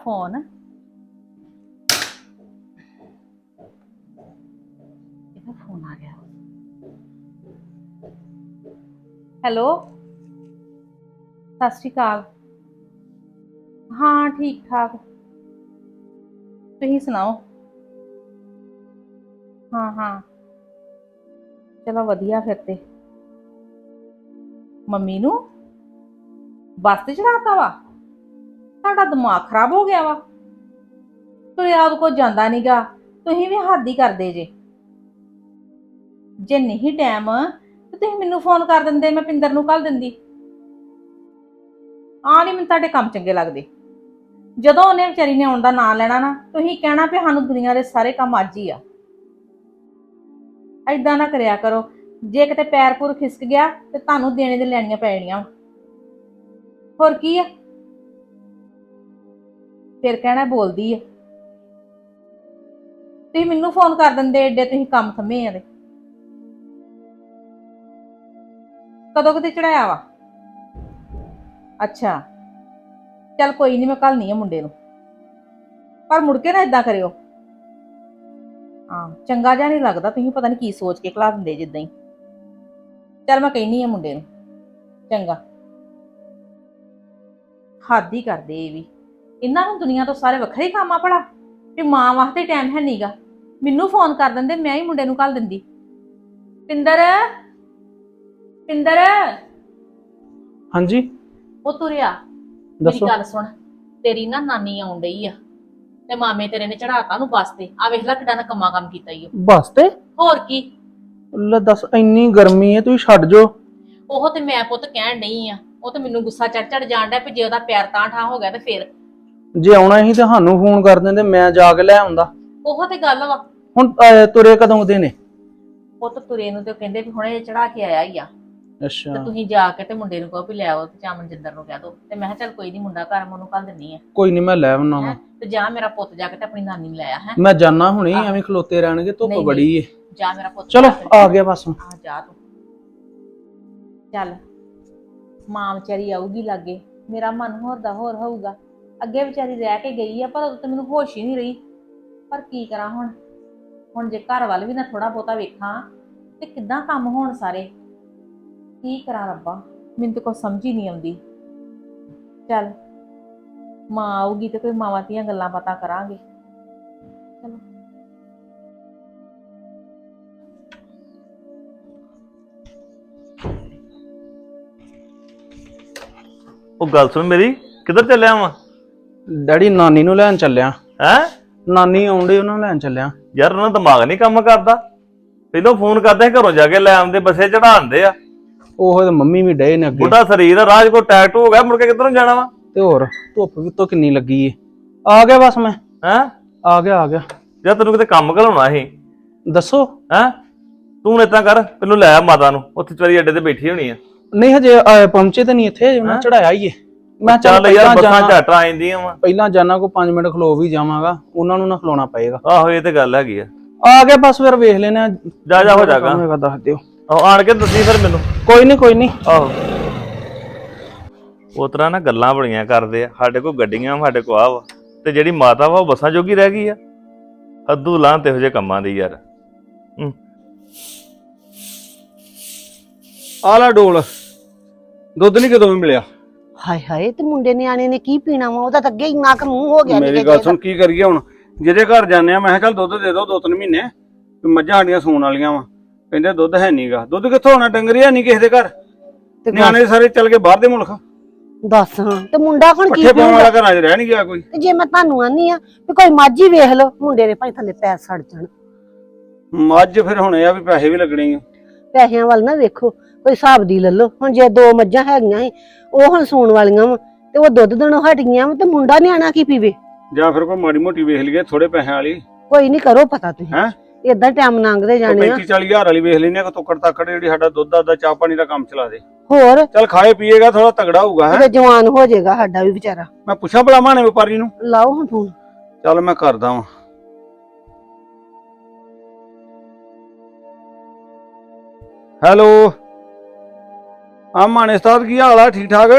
Phone. ਇਹਦਾ phone ਆ ਗਿਆ। ਹੈਲੋ? ਸਤਿ ਸ਼੍ਰੀ ਅਕਾਲ। ਹਾਂ ਠੀਕ ਠਾਕ ਤੁਸੀਂ ਸੁਣਾਓ? ਹਾਂ ਹਾਂ। ਚਲੋ ਵਧੀਆ ਫਿਰ ਤੇ। ਮੰਮੀ ਨੂੰ? ਬੱਸ ਤੇ ਚੜਾਤਾ ਵਾ? ਤੁਹਾਡਾ ਦਿਮਾਗ ਖਰਾਬ ਹੋ ਗਿਆ ਵਾ। ਤੁਰਿਆ ਉਹਦੇ ਕੋਲ ਜਾਂਦਾ ਨਹੀਂਗਾ ਤੁਸੀਂ ਵੀ ਹੱਦ ਹੀ ਕਰਦੇ ਜੇ। ਜੇ ਨਹੀਂ ਟਾਈਮ, ਤੇ ਤੁਸੀਂ ਮੈਨੂੰ ਫੋਨ ਕਰ ਦਿੰਦੇ, ਮੈਂ ਪਿੰਦਰ ਨੂੰ ਕੱਲ ਦਿੰਦੀ। ਆ ਨਹੀਂ ਮੈਨੂੰ ਤੁਹਾਡੇ ਕੰਮ ਚੰਗੇ ਲੱਗਦੇ। ਜਦੋਂ ਉਹਨੇ ਵਿਚਾਰੀ ਨੇ ਆਉਣ ਦਾ ਨਾਂ ਲੈਣਾ ਨਾ, ਤੁਸੀਂ ਕਹਿਣਾ ਵੀ ਸਾਨੂੰ ਦੁਨੀਆ ਦੇ ਸਾਰੇ ਕੰਮ ਅੱਜ ਹੀ ਆ। ਐਦਾਂ ਨਾ ਕਰਿਆ ਕਰੋ। ਜੇ ਕਿਤੇ ਪੈਰ ਪੂਰ ਖਿਸਕ ਗਿਆ, ਤੇ ਤੁਹਾਨੂੰ ਦੇਣੇ ਦੇ ਲੈਣੀਆਂ ਪੈਣੀਆਂ। ਹੋਰ ਕੀ ਆ? ਫਿਰ ਕਹਿਣਾ ਬੋਲਦੀ ਆ। ਤੁਸੀਂ ਮੈਨੂੰ ਫੋਨ ਕਰ ਦਿੰਦੇ ਏਡੇ, ਤੁਸੀਂ ਕੰਮ ਥੰਮੇ ਆ ਤੇ ਕਦੋਂ ਕਿਤੇ ਚੜਾਇਆ ਵਾ? ਅੱਛਾ। ਚੱਲ ਕੋਈ ਨਹੀਂ ਮੈਂ ਕੱਲ ਨਹੀਂ ਆ ਮੁੰਡੇ ਨੂੰ। ਪਰ ਮੁੜ ਕੇ ਨਾ ਇਦਾਂ ਕਰਿਓ। ਹਾਂ, ਚੰਗਾ ਜਿਹਾ ਨਹੀਂ ਲੱਗਦਾ, ਤੁਸੀਂ ਪਤਾ ਨਹੀਂ ਕੀ ਸੋਚ ਕੇ ਖਲਾ ਦਿੰਦੇ ਜਿੱਦਾਂ ਹੀ। ਚੱਲ ਮੈਂ ਕਹਿਨੀ ਆ ਮੁੰਡੇ ਨੂੰ। ਚੰਗਾ। ਹੱਦ ਹੀ ਕਰਦੇ ਇਹ ਵੀ। ਇਹਨਾਂ ਨੂੰ ਦੁਨੀਆ ਤੋਂ ਸਾਰੇ ਵੱਖਰੇ ਹੀ ਕੰਮ ਆ ਭਲਾ। ਵੀ ਮਾਂ ਵਾਸਤੇ ਟਾਈਮ ਹੈ ਨਹੀਂਗਾ ਮੈਨੂੰ ਫੋਨ ਕਰ ਦਿੰਦੇ ਮੈਂ ਹੀ ਮੁੰਡੇ ਨੂੰ ਕੱਲ ਦਿੰਦੀ। ਪਿੰਦਰ ਪਿੰਦਰ। ਹਾਂਜੀ। ਉਹ ਤੁਰਿਆ। ਮੇਰੀ ਦੱਸੋ। ਗੱਲ ਸੁਣ। ਤੇਰੀ ਨਾ ਨਾਨੀ ਆਉਣ ਡਈ ਆ। ਤੇ ਮਾਮੇ ਤੇਰੇ ਨੇ ਚੜਾਤਾ ਨੂੰ ਬੱਸ ਤੇ। ਆ ਵੇਖ ਲੈ ਕਿੱਡਾ ਨਾ ਕੰਮਾਂ ਕੰਮ ਕੀਤਾ ਈ ਓ। ਬਸ ਤੇ? ਹੋਰ ਕੀ? ਲੈ ਦੱਸ ਇੰਨੀ ਗਰਮੀ ਹੈ ਤੁਸੀਂ ਛੱਡ ਜੋ ਉਹ ਤੇ ਮੈਂ ਪੁੱਤ ਕਹਿਣ ਡਈ ਆ। ਉਹ ਤੇ ਮੈਨੂੰ ਗੁੱਸਾ ਚੜ ਚੜ ਜਾਣ ਡਿਆ ਵੀ ਜੇ ਉਹਦਾ ਪਿਆਰ ਤਾਂ ਠਾ ਹੋ ਗਿਆ ਤੇ ਫਿਰ ਜੇ ਆਉਣਾ ਸੀ ਤਾਂ ਸਾਨੂੰ ਫੋਨ ਕਰ ਦਿੰਦੇ ਮੈਂ ਜਾ ਕੇ ਲੈ ਆਉਂਦਾ। ਉਹ ਤੇ ਗੱਲ ਵਾ। ਹੁਣ ਅਹ, ਤੁਰੇ ਕਦੋਂ ਦੇ ਨੇ? ਪੁੱਤ ਤੁਰੇ ਨੂੰ ਤੇ ਉਹ ਕਹਿੰਦੇ ਵੀ ਹੁਣੇ ਚੜਾ ਕੇ ਆਇਆ ਹੀ ਆ। ਤੇ ਅੱਛਾ ਤੁਸੀਂ ਜਾ ਕੇ ਤੇ ਮੁੰਡੇ ਨੂੰ ਕਹੋ ਵੀ ਲੈ ਆਓ ਤੇ ਚਾਮਨ ਜਿੰਦਰ ਨੂੰ ਕਹਿ ਦੋ। ਤੇ ਮੈਂ ਕਿਹਾ ਚੱਲ ਕੋਈ ਨਹੀਂ ਮੁੰਡਾ ਘਰ ਮੈਂ ਉਹਨੂੰ ਕੱਲ ਦਿੰਨੀ ਆ। ਕੋਈ ਨਹੀਂ ਮੈਂ ਲੈ ਆਉਣਾ ਵਾ। ਹੈਂ? ਤੇ ਜਾ ਮੇਰਾ ਪੁੱਤ ਜਾ ਕੇ ਤੇ ਆਪਣੀ ਨਾਨੀ ਨੂੰ ਲੈ ਆ ਹੈ? ਮੈਂ ਜਾਣਾ ਹੁਣੇ ਐਵੇਂ ਖਲੋਤੇ ਰਹਿਣਗੇ ਧੁੱਪ ਨਹੀਂ, ਬੜੀ ਏ। ਜਾ ਮੇਰਾ ਪੁੱਤ ਚਲੋ ਜਾ ਆ ਗਿਆ ਬਸ ਆ ਜਾ ਤੂੰ। ਚੱਲ। ਮਾਂ ਵਿਚਾਰੀ ਆਊਗੀ ਲਾਗੇ। ਮੇਰਾ ਮਨ ਹੋਰ ਦਾ ਹੋਰ ਹੋਊਗਾ। ਅੱਗੇ ਵਿਚਾਰੀ ਰਹਿ ਕੇ ਗਈ ਆ, ਪਰ ਉਦੋਂ ਤੇ ਮੈਨੂੰ ਹੋਸ਼ ਹੀ ਨਹੀਂ ਰਹੀ। ਪਰ ਕੀ ਕਰਾਂ ਹੁਣ? ਹੁਣ ਜੇ ਘਰ ਵੱਲ ਵੀ ਨਾ ਥੋੜਾ ਬਹੁਤਾ ਵੇਖਾਂ, ਤੇ ਕਿੱਦਾਂ ਕੰਮ ਹੋਣ ਸਾਰੇ? ਕੀ ਕਰਾਂ ਰੱਬਾ? ਮੈਨੂੰ ਤਾਂ ਕੁਛ ਸਮਝ ਹੀ ਨਹੀਂ ਆਉਂਦੀ। ਚੱਲ, ਮਾਂ ਆਊਗੀ ਤੇ ਕੋਈ ਮਾਵਾਂ ਦੀਆਂ ਗੱਲਾਂ ਬਾਤਾਂ ਕਰਾਂਗੇ। ਚਲੋ। ਉਹ ਗੱਲ ਸੁਣ ਮੇਰੀ, ਕਿੱਧਰ ਚੱਲਿਆ ਵਾਂ? ਡੈਡੀ ਨਾਨੀ ਨੂੰ ਲੈਣ ਚੱਲਿਆ। ਹੈ? ਨਾਨੀ ਆਉਂਦੇ ਉਹਨਾਂ ਨੂੰ ਲੈਣ ਚੱਲਿਆ। ਯਾਰ ਉਹਨਾਂ ਦਾ ਦਿਮਾਗ ਨਹੀਂ ਕੰਮ ਕਰਦਾ। ਪਹਿਲਾਂ ਫੋਨ ਕਰਦੇ ਸੀ ਘਰੋਂ ਜਾ ਕੇ ਲੈ ਆਉਂਦੇ ਬੱਸੇ ਚੜਾਉਂਦੇ ਆ। ਉਹ ਤੇ ਮੰਮੀ ਵੀ ਡਏ ਨੇ ਅੱਗੇ। ਬੁੱਢਾ ਸਰੀਰ ਆ ਰਾਜ ਕੋ ਟੈਟ ਹੋ ਗਿਆ ਮੁੜ ਕੇ ਕਿੱਧਰੋਂ ਜਾਣਾ ਵਾ? ਤੇ ਹੋਰ ਧੁੱਪ ਵੀ ਤੋਂ ਕਿੰਨੀ ਲੱਗੀ ਏ। ਆ ਗਿਆ ਬਸ ਮੈਂ। ਹੈ? ਆ ਗਿਆ ਆ ਗਿਆ। ਜਾਂ ਤੈਨੂੰ ਕਿਤੇ ਕੰਮ ਘਲਾਉਣਾ ਸੀ? ਦੱਸੋ। ਹੈ? ਤੂੰ ਇਦਾਂ ਕਰ ਪਹਿਲਾਂ ਲੈ ਆ ਮਾਤਾ ਨੂੰ। ਉੱਥੇ ਚਵਾਰੀ ਅੱਡੇ ਤੇ ਬੈਠੀ ਹੋਣੀ ਆ। ਨਹੀਂ ਹਜੇ ਅਹ, ਪਹੁੰਚੇ ਤਾਂ ਨਹੀਂ ਇੱਥੇ ਹਜੇ ਉਹਨਾਂ ਚੜਾਇਆ ਹੀ ਏ। ਮੈਂ ਚੱਲ ਯਾਰ ਪਹਿਲਾਂ ਬੱਸਾਂ ਝੱਟ ਆ ਜਾਂਦੀਆਂ ਵਾ। ਪਹਿਲਾਂ ਜਾਣਾ ਕੋ 5 ਮਿੰਟ ਖਲੋ ਵੀ ਜਾਵਾਂਗਾ ਉਹਨਾਂ ਨੂੰ ਨਾ ਖਲੋਣਾ ਪਏਗਾ। ਆਹੋ ਇਹ ਤੇ ਗੱਲ ਹੈਗੀ ਆ। ਆ ਗਿਆ ਬਸ ਫਿਰ ਵੇਖ ਲੈਣਾ ਜਾ ਜਾ ਹੋ ਜਾਗਾ। ਹੋਏਗਾ ਦੱਸ ਦਿਓ। ਆਹੋ ਆਣ ਕੇ ਦੱਸੀ ਫਿਰ ਮੈਨੂੰ। ਕੋਈ ਨਹੀਂ ਕੋਈ ਨਹੀਂ ਆਹੋ। ਉਹ ਤਰ੍ਹਾਂ ਨਾ ਗੱਲਾਂ ਬੜੀਆਂ ਕਰਦੇ ਆ। ਸਾਡੇ ਕੋਲ ਗੱਡੀਆਂ ਸਾਡੇ ਕੋਲ ਆ ਵਾ। ਤੇ ਜਿਹੜੀ ਮਾਤਾ ਵਾ ਉਹ ਬੱਸਾਂ ਜੋਗੀ ਰਹਿ ਗਈ ਆ। ਹੱਦੂ ਲਾਂ ਤੇ ਇਹੋ ਜਿਹੇ ਕੰਮਾਂ ਦੀ ਯਾਰ। ਹੂੰ। ਆ ਲੈ ਡੋਲ। ਦੁੱਧ ਨਹੀਂ ਕਦੋਂ ਵੀ ਮਿਲਿਆ? ਹਾਏ ਹਾਏ ਤੇ ਮੁੰਡੇ ਨਿਆਣੇ ਨੇ ਕੀ ਪੀਣਾ ਵਾ? ਉਹਦਾ ਤਾਂ ਅੱਗੇ ਇੰਨਾ ਕੁ ਮੂੰਹ ਹੋ ਗਿਆ ਮੇਰੀ ਗੱਲ ਸੁਣ ਕੀ ਕਰੀਏ ਹੁਣ? ਜਿਹਦੇ ਘਰ ਜਾਂਦੇ ਆ ਮੈਂ ਕਿਹਾ ਚੱਲ ਦੁੱਧ ਦੇ ਦਿਓ ਦੋ ਤਿੰਨ ਮਹੀਨੇ। ਵੀ ਮੱਝਾਂ ਸਾਡੀਆਂ ਸੂਣ ਵਾਲੀਆਂ ਵਾ। ਕਹਿੰਦੇ ਦੁੱਧ ਹੈ ਨਹੀਂਗਾ ਦੁੱਧ ਕਿੱਥੋਂ ਆਉਣਾ? ਡੰਗਰੀ ਹੈ ਨਹੀਂ ਕਿਸੇ ਦੇ ਘਰ। ਤੇ ਨਿਆਣੇ ਸਾਰੇ ਚੱਲ ਗਏ ਬਾਹਰ ਦੇ ਮੁਲਕ। ਦੱਸ ਤੇ ਮੁੰਡਾ ਹੁਣ ਕੀ ਪੀਊਗਾ? ਵਾਲਾ ਘਰਾਂ 'ਚ ਰਹਿ ਨਹੀਂ ਗਿਆ ਕੋਈ। ਤੇ ਜੇ ਮੈਂ ਤੁਹਾਨੂੰ ਆਨੀ ਆ ਵੀ ਕੋਈ ਮੱਝ ਵੇਖ ਲਓ ਮੁੰਡੇ ਦੇ ਭਾਈ ਥੱਲੇ ਪੈਰ ਸੜ ਜਾਣ। ਮੱਝ ਫਿਰ ਹੁਣ ਇਹ ਆ ਵੀ ਪੈਸੇ ਵੀ ਲੱਗਣੇ ਆ। ਪੈਸਿਆਂ ਵੱਲ ਨਾ ਵੇਖੋ। ਕੋਈ ਹਿਸਾਬ ਦੀ ਲੈ ਲਓ। ਹੁਣ ਜੇ ਦੋ ਮੱਝਾਂ ਹੈਗੀਆਂ ਸੀ ਉਹ ਹੁਣ ਸੂਣ ਵਾਲੀਆਂ ਵਾ ਤੇ ਉਹ ਦੁੱਧ ਦੇਣੋਂ ਹਟ ਗਈਆਂ ਵਾ ਤੇ ਮੁੰਡਾ ਨਿਆਣਾ ਕੀ ਪੀਵੇ? ਜਾਂ ਫਿਰ ਕੋਈ ਮਾੜੀ ਮੋਟੀ ਵੇਖ ਲਈਏ ਥੋੜੇ ਪੈਸਿਆਂ ਵਾਲੀ। ਕੋਈ ਨਹੀਂ ਕਰੋ ਪਤਾ ਤੁਸੀਂ। ਹੈਂ? ਇਦਾਂ ਟਾਈਮ ਲੰਘਦੇ ਜਾਣੇ ਆ। 35 40 ਹਜ਼ਾਰ ਵਾਲੀ ਵੇਖ ਲੈਨੇ ਆ ਤੋਕੜ ਤਾਕੜ ਜਿਹੜੀ ਸਾਡਾ ਦੁੱਧ ਦਾ ਚਾਹ ਪਾਣੀ ਦਾ ਕੰਮ ਚਲਾ ਦੇ। ਹੋਰ? ਚੱਲ ਖਾਏ ਪੀਏਗਾ ਥੋੜਾ ਤਗੜਾ ਹੋਊਗਾ ਹੈ? ਤੇ ਜਵਾਨ ਹੋ ਜਾਏਗਾ ਸਾਡਾ ਵੀ ਵਿਚਾਰਾ। ਮੈਂ ਪੁੱਛਾਂ ਭਲਾ ਮਾਣੇ ਵਪਾਰੀ ਨੂੰ? ਲਾਓ ਹੁਣ ਫੋਨ। ਚੱਲ ਮੈਂ ਕਰਦਾ ਵਾਂ। ਹੈਲੋ? ਆ ਮਾਣੇ ਉਸਤਾਦ ਕੀ ਹਾਲ ਆ? ਠੀਕ ਠਾਕ?